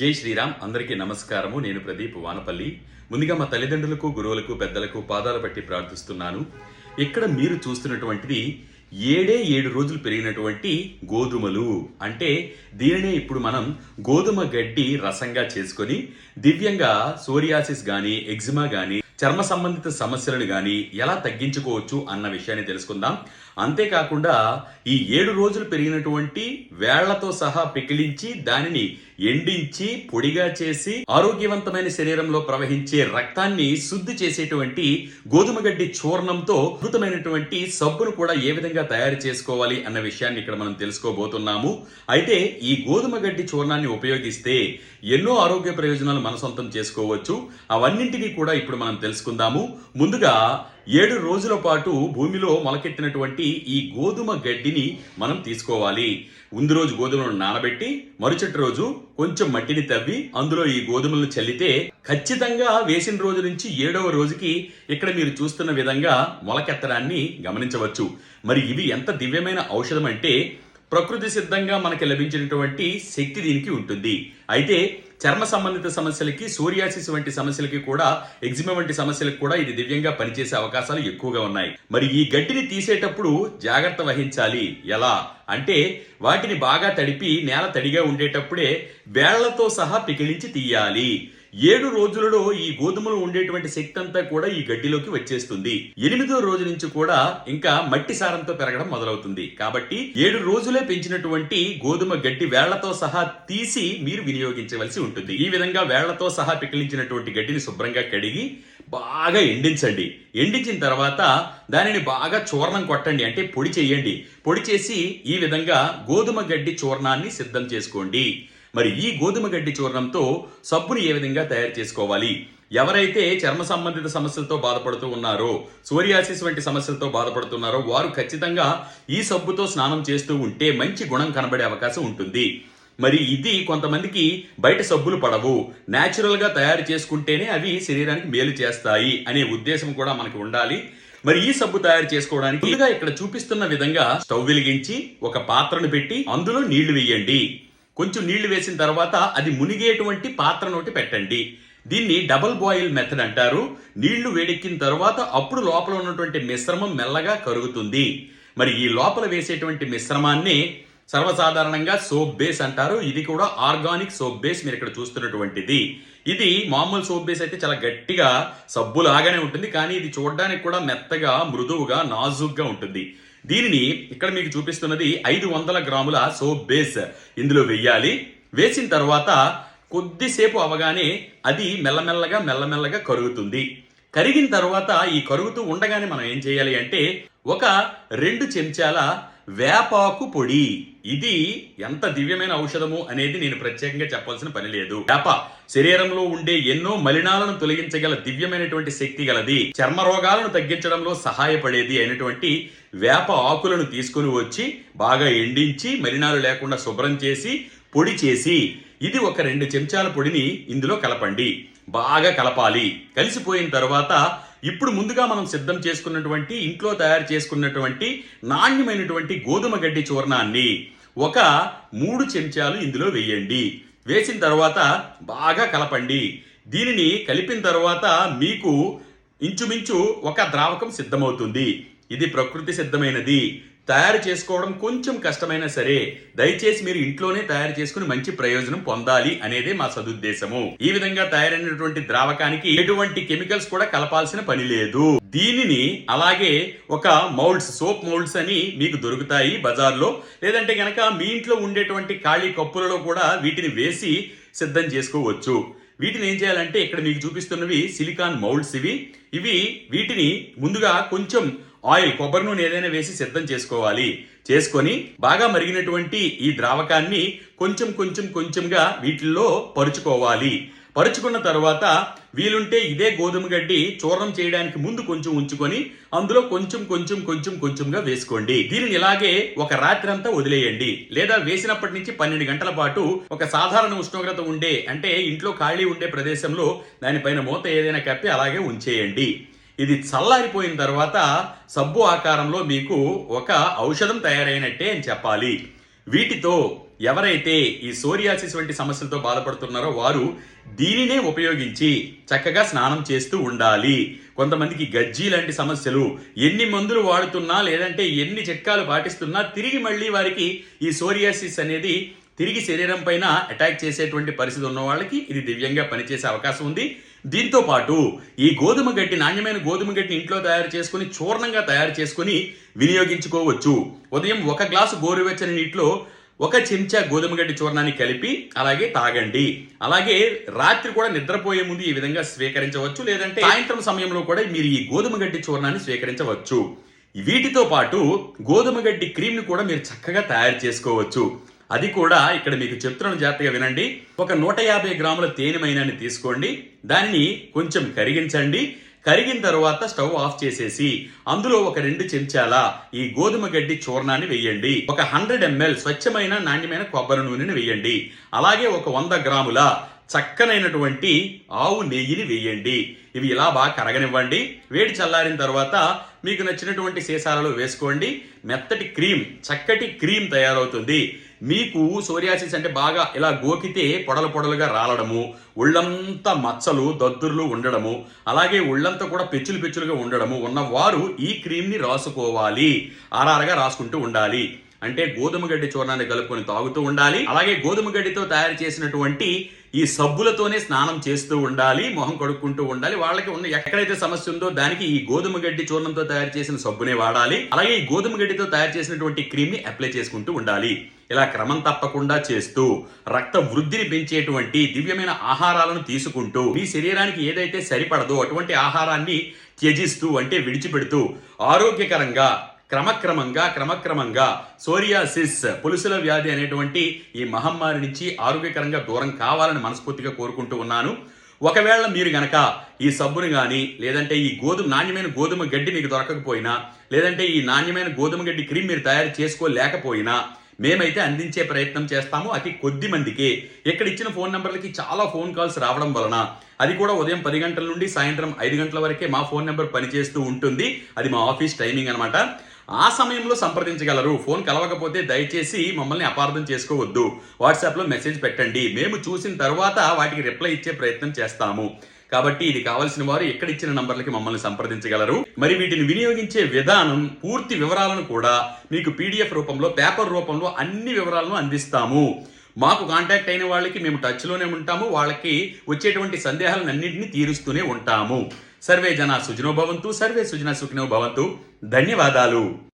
జై శ్రీరామ్ అందరికీ నమస్కారము. నేను ప్రదీప్ వానపల్లి. ముందుగా మా తల్లిదండ్రులకు గురువులకు పెద్దలకు పాదాలు పట్టి ప్రార్థిస్తున్నాను. ఇక్కడ మీరు చూస్తున్నటువంటిది ఏడే ఏడు రోజులు పెరిగినటువంటి గోధుమలు. అంటే దీనినే ఇప్పుడు మనం గోధుమ గడ్డి రసంగా చేసుకొని దివ్యంగా సోరియాసిస్ కానీ ఎగ్జిమా కానీ చర్మ సంబంధిత సమస్యలను కానీ ఎలా తగ్గించుకోవచ్చు అన్న విషయాన్ని తెలుసుకుందాం. అంతేకాకుండా ఈ ఏడు రోజులు పెరిగినటువంటి వేళ్ళతో సహా పికిలించి దానిని ఎండించి పొడిగా చేసి ఆరోగ్యవంతమైన శరీరంలో ప్రవహించే రక్తాన్ని శుద్ధి చేసేటువంటి గోధుమ గడ్డి చూర్ణంతో అద్భుతమైనటువంటి సబ్బును కూడా ఏ విధంగా తయారు చేసుకోవాలి అన్న విషయాన్ని ఇక్కడ మనం తెలుసుకోబోతున్నాము. అయితే ఈ గోధుమ గడ్డి చూర్ణాన్ని ఉపయోగిస్తే ఎన్నో ఆరోగ్య ప్రయోజనాలు మన సొంతం చేసుకోవచ్చు. అవన్నింటినీ కూడా ఇప్పుడు మనం తెలుసుకుందాము. ముందుగా ఏడు రోజుల పాటు భూమిలో మొలకెత్తినటువంటి ఈ గోధుమ గడ్డిని మనం తీసుకోవాలి. ముందు రోజు గోధుమలను నానబెట్టి మరుసటి రోజు కొంచెం మట్టిని తవ్వి అందులో ఈ గోధుమలను చల్లితే ఖచ్చితంగా వేసిన రోజు నుంచి ఏడవ రోజుకి ఇక్కడ మీరు చూస్తున్న విధంగా మొలకెత్తడాన్ని గమనించవచ్చు. మరి ఇవి ఎంత దివ్యమైన ఔషధం అంటే ప్రకృతి సిద్ధంగా మనకి లభించినటువంటి శక్తి దీనికి ఉంటుంది. అయితే చర్మ సంబంధిత సమస్యలకి సోరియాసిస్ వంటి సమస్యలకి కూడా ఎగ్జిమ వంటి సమస్యలకు కూడా ఇది దివ్యంగా పనిచేసే అవకాశాలు ఎక్కువగా ఉన్నాయి. మరి ఈ గడ్డిని తీసేటప్పుడు జాగ్రత్త వహించాలి. ఎలా? అంటే వాటిని బాగా తడిపి నేల తడిగా ఉండేటప్పుడే వేళ్ళతో సహా పికిలించి తీయాలి. ఏడు రోజులలో ఈ గోధుమలు ఉండేటువంటి శక్తి అంతా కూడా ఈ గడ్డిలోకి వచ్చేస్తుంది. ఎనిమిదో రోజు నుంచి కూడా ఇంకా మట్టి సారంతో పెరగడం మొదలవుతుంది. కాబట్టి ఏడు రోజులే పెంచినటువంటి గోధుమ గడ్డి వేళ్ళతో సహా తీసి మీరు వినియోగించవలసి ఉంటుంది. ఈ విధంగా వేళ్ళతో సహా పికిలించినటువంటి గడ్డిని శుభ్రంగా కడిగి బాగా ఎండించండి. ఎండించిన తర్వాత దానిని బాగా చూర్ణం కొట్టండి. అంటే పొడి చేయండి. పొడి చేసి ఈ విధంగా గోధుమ గడ్డి చూర్ణాన్ని సిద్ధం చేసుకోండి. మరి ఈ గోధుమ గడ్డి చూర్ణంతో సబ్బుని ఏ విధంగా తయారు చేసుకోవాలి? ఎవరైతే చర్మ సంబంధిత సమస్యలతో బాధపడుతూ ఉన్నారో సోరియాసిస్ వంటి సమస్యలతో బాధపడుతున్నారో వారు ఖచ్చితంగా ఈ సబ్బుతో స్నానం చేస్తూ ఉంటే మంచి గుణం కనబడే అవకాశం ఉంటుంది. మరి ఇది కొంతమందికి బయట సబ్బులు పడవు. నేచురల్గా తయారు చేసుకుంటేనే అవి శరీరానికి మేలు చేస్తాయి అనే ఉద్దేశం కూడా మనకు ఉండాలి. మరి ఈ సబ్బు తయారు చేసుకోవడానికి ఇక్కడ చూపిస్తున్న విధంగా స్టవ్ వెలిగించి ఒక పాత్రను పెట్టి అందులో నీళ్ళు వేయండి. కొంచెం నీళ్ళు వేసిన తర్వాత అది మునిగేటువంటి పాత్రనోటి పెట్టండి. దీన్ని డబుల్ బాయిల్ మెథడ్ అంటారు. నీళ్ళు వేడెక్కిన తర్వాత అప్పుడు లోపల ఉన్నటువంటి మిశ్రమం మెల్లగా కరుగుతుంది. మరి ఈ లోపల వేసేటువంటి మిశ్రమాన్ని సర్వసాధారణంగా సోప్ బేస్ అంటారు. ఇది కూడా ఆర్గానిక్ సోప్ బేస్ మీరు ఇక్కడ చూస్తున్నటువంటిది. ఇది మామూలు సోప్ బేస్ అయితే చాలా గట్టిగా సబ్బు లాగానే ఉంటుంది. కానీ ఇది చూడడానికి కూడా మెత్తగా మృదువుగా నాజుగ్గా ఉంటుంది. దీనిని ఇక్కడ మీకు చూపిస్తున్నది ఐదు వందల గ్రాముల సోప్ బేస్. ఇందులో వెయ్యాలి. వేసిన తర్వాత కొద్దిసేపు అవగానే అది మెల్లమెల్లగా మెల్లమెల్లగా కరుగుతుంది. కరిగిన తర్వాత ఈ కరుగుతూ ఉండగానే మనం ఏం చేయాలి అంటే ఒక రెండు చెంచాల వేపాకు పొడి. ఇది ఎంత దివ్యమైన ఔషధము అనేది నేను ప్రత్యేకంగా చెప్పాల్సిన పని లేదు. వేప శరీరంలో ఉండే ఎన్నో మలినాలను తొలగించగల దివ్యమైనటువంటి శక్తి గలది. చర్మ రోగాలను తగ్గించడంలో సహాయపడేది అయినటువంటి వేప ఆకులను తీసుకుని వచ్చి బాగా ఎండించి మలినాలు లేకుండా శుభ్రం చేసి పొడి చేసి ఇది ఒక రెండు చెంచాల పొడిని ఇందులో కలపండి. బాగా కలపాలి. కలిసిపోయిన తర్వాత ఇప్పుడు ముందుగా మనం సిద్ధం చేసుకున్నటువంటి ఇంట్లో తయారు చేసుకున్నటువంటి నాణ్యమైనటువంటి గోధుమ గడ్డి చూర్ణాన్ని ఒక మూడు చెంచాలు ఇందులో వేయండి. వేసిన తర్వాత బాగా కలపండి. దీనిని కలిపిన తర్వాత మీకు ఇంచుమించు ఒక ద్రావకం సిద్ధమవుతుంది. ఇది ప్రకృతి సిద్ధమైనది. తయారు చేసుకోవడం కొంచెం కష్టమైనా సరే దయచేసి మీరు ఇంట్లోనే తయారు చేసుకుని మంచి ప్రయోజనం పొందాలి అనేదే మా సదుద్దేశము. ఈ విధంగా తయారైనటువంటి ద్రావకానికి ఎటువంటి కెమికల్స్ కూడా కలపాల్సిన పని లేదు. దీనిని అలాగే ఒక మౌల్డ్స్ సోప్ మౌల్డ్స్ అని మీకు దొరుకుతాయి బజార్లో. లేదంటే గనక మీ ఇంట్లో ఉండేటువంటి ఖాళీ కప్పులలో కూడా వీటిని వేసి సిద్ధం చేసుకోవచ్చు. వీటిని ఏం చేయాలంటే ఇక్కడ మీకు చూపిస్తున్నవి సిలికాన్ మౌల్డ్స్ ఇవి. ఇవి వీటిని ముందుగా కొంచెం ఆయిల్ కొబ్బరి నూనె ఏదైనా వేసి సిద్ధం చేసుకోవాలి. చేసుకొని బాగా మరిగినటువంటి ఈ ద్రావకాన్ని కొంచెం కొంచెం కొంచెంగా వీటిల్లో పరుచుకోవాలి. పరుచుకున్న తర్వాత వీలుంటే ఇదే గోధుమ గడ్డి చూర్ణం చేయడానికి ముందు కొంచెం ఉంచుకొని అందులో కొంచెం కొంచెం కొంచెం కొంచెంగా వేసుకోండి. దీనిని ఇలాగే ఒక రాత్రి అంతా వదిలేయండి. లేదా వేసినప్పటి నుంచి పన్నెండు గంటల పాటు ఒక సాధారణ ఉష్ణోగ్రత ఉండే అంటే ఇంట్లో ఖాళీ ఉండే ప్రదేశంలో దానిపైన మూత ఏదైనా కప్పి అలాగే ఉంచేయండి. ఇది చల్లారిపోయిన తర్వాత సబ్బు ఆకారంలో మీకు ఒక ఔషధం తయారైనట్టే అని చెప్పాలి. వీటితో ఎవరైతే ఈ సోరియాసిస్ వంటి సమస్యలతో బాధపడుతున్నారో వారు దీనినే ఉపయోగించి చక్కగా స్నానం చేస్తూ ఉండాలి. కొంతమందికి గజ్జి లాంటి సమస్యలు ఎన్ని మందులు వాడుతున్నా లేదంటే ఎన్ని చిట్కాలు పాటిస్తున్నా తిరిగి మళ్ళీ వారికి ఈ సోరియాసిస్ అనేది తిరిగి శరీరం పైన అటాక్ చేసేటువంటి పరిస్థితి ఉన్న వాళ్ళకి ఇది దివ్యంగా పనిచేసే అవకాశం ఉంది. దీంతో పాటు ఈ గోధుమ గడ్డి నాణ్యమైన గోధుమ గడ్డిని ఇంట్లో తయారు చేసుకుని చూర్ణంగా తయారు చేసుకుని వినియోగించుకోవచ్చు. ఉదయం ఒక గ్లాసు గోరువెచ్చని నీటిలో ఒక చెంచా గోధుమ గడ్డి చూర్ణాన్ని కలిపి అలాగే తాగండి. అలాగే రాత్రి కూడా నిద్రపోయే ముందు ఈ విధంగా స్వీకరించవచ్చు. లేదంటే సాయంత్రం సమయంలో కూడా మీరు ఈ గోధుమ గడ్డి చూర్ణాన్ని స్వీకరించవచ్చు. వీటితో పాటు గోధుమ గడ్డి క్రీమ్ని కూడా మీరు చక్కగా తయారు చేసుకోవచ్చు. అది కూడా ఇక్కడ మీకు చెప్తున్నాను జాగ్రత్తగా వినండి. ఒక నూట యాభై గ్రాముల తేనె మైనాన్ని తీసుకోండి. దానిని కొంచెం కరిగించండి. కరిగిన తర్వాత స్టవ్ ఆఫ్ చేసేసి అందులో ఒక రెండు చెంచాల ఈ గోధుమ గడ్డి చూర్ణాన్ని వేయండి. ఒక హండ్రెడ్ ఎంఎల్ స్వచ్ఛమైన నాణ్యమైన కొబ్బరి నూనెని వేయండి. అలాగే ఒక వంద గ్రాముల చక్కనైనటువంటి ఆవు నెయ్యిని వేయండి. ఇవి ఇలా బాగా కరగనివ్వండి. వేడి చల్లారిన తర్వాత మీకు నచ్చినటువంటి సీసాలలో వేసుకోండి. మెత్తటి క్రీమ్ చక్కటి క్రీమ్ తయారవుతుంది. మీకు సోరియాసిస్ అంటే బాగా ఇలా గోకితే పొడలు పొడలుగా రాలడము ఒళ్ళంతా మచ్చలు దద్దుర్లు ఉండడము అలాగే ఒళ్ళంతా కూడా పెచ్చులు పెచ్చులుగా ఉండడము ఉన్నవారు ఈ క్రీమ్ని రాసుకోవాలి ఆర్ఆర్గా రాసుకుంటూ ఉండాలి. అంటే గోధుమ గడ్డి చూర్ణాన్ని కలుపుకొని తాగుతూ ఉండాలి. అలాగే గోధుమ గడ్డితో తయారు చేసినటువంటి ఈ సబ్బులతోనే స్నానం చేస్తూ ఉండాలి మొహం కడుక్కుంటూ ఉండాలి. వాళ్ళకి ఉన్న ఎక్కడైతే సమస్య ఉందో దానికి ఈ గోధుమ గడ్డి చూర్ణంతో తయారు చేసిన సబ్బునే వాడాలి. అలాగే ఈ గోధుమ గడ్డితో తయారు చేసినటువంటి క్రీమ్ని అప్లై చేసుకుంటూ ఉండాలి. ఇలా క్రమం తప్పకుండా చేస్తూ రక్త వృద్ధిని పెంచేటువంటి దివ్యమైన ఆహారాలను తీసుకుంటూ మీ శరీరానికి ఏదైతే సరిపడదో అటువంటి ఆహారాన్ని త్యజిస్తూ అంటే విడిచిపెడుతూ ఆరోగ్యకరంగా క్రమక్రమంగా క్రమక్రమంగా సోరియాసిస్ పులుసుల వ్యాధి అనేటువంటి ఈ మహమ్మారి నుంచి ఆరోగ్యకరంగా దూరం కావాలని మనస్ఫూర్తిగా కోరుకుంటూ ఉన్నాను. ఒకవేళ మీరు గనక ఈ సబ్బును కానీ లేదంటే ఈ గోధుమ నాణ్యమైన గోధుమ గడ్డి మీకు దొరకకపోయినా లేదంటే ఈ నాణ్యమైన గోధుమ గడ్డి క్రీమ్ మీరు తయారు చేసుకోలేకపోయినా మేమైతే అందించే ప్రయత్నం చేస్తాము. అతి కొద్ది మందికి. ఇక్కడ ఇచ్చిన ఫోన్ నెంబర్లకి చాలా ఫోన్ కాల్స్ రావడం వలన అది కూడా ఉదయం పది గంటల నుండి సాయంత్రం ఐదు గంటల వరకే మా ఫోన్ నెంబర్ పనిచేస్తూ ఉంటుంది. అది మా ఆఫీస్ టైమింగ్ అనమాట ఆ సమయంలో సంప్రదించగలరు. ఫోన్ కలవకపోతే దయచేసి మమ్మల్ని అపార్థం చేసుకోవద్దు. వాట్సాప్లో మెసేజ్ పెట్టండి. మేము చూసిన తర్వాత వాటికి రిప్లై ఇచ్చే ప్రయత్నం చేస్తాము. కాబట్టి ఇది కావలసిన వారు ఎక్కడ ఇచ్చిన నంబర్లకి మమ్మల్ని సంప్రదించగలరు. మరి వీటిని వినియోగించే విధానం పూర్తి వివరాలను కూడా మీకు పీడిఎఫ్ రూపంలో పేపర్ రూపంలో అన్ని వివరాలను అందిస్తాము. మాకు కాంటాక్ట్ అయిన వాళ్ళకి మేము టచ్లోనే ఉంటాము. వాళ్ళకి వచ్చేటువంటి సందేహాలను అన్నింటినీ తీరుస్తూనే ఉంటాము. సర్వే జన సుజనో భవంతు సర్వే సుజన సుఖినో భవంతు. ధన్యవాదాలు.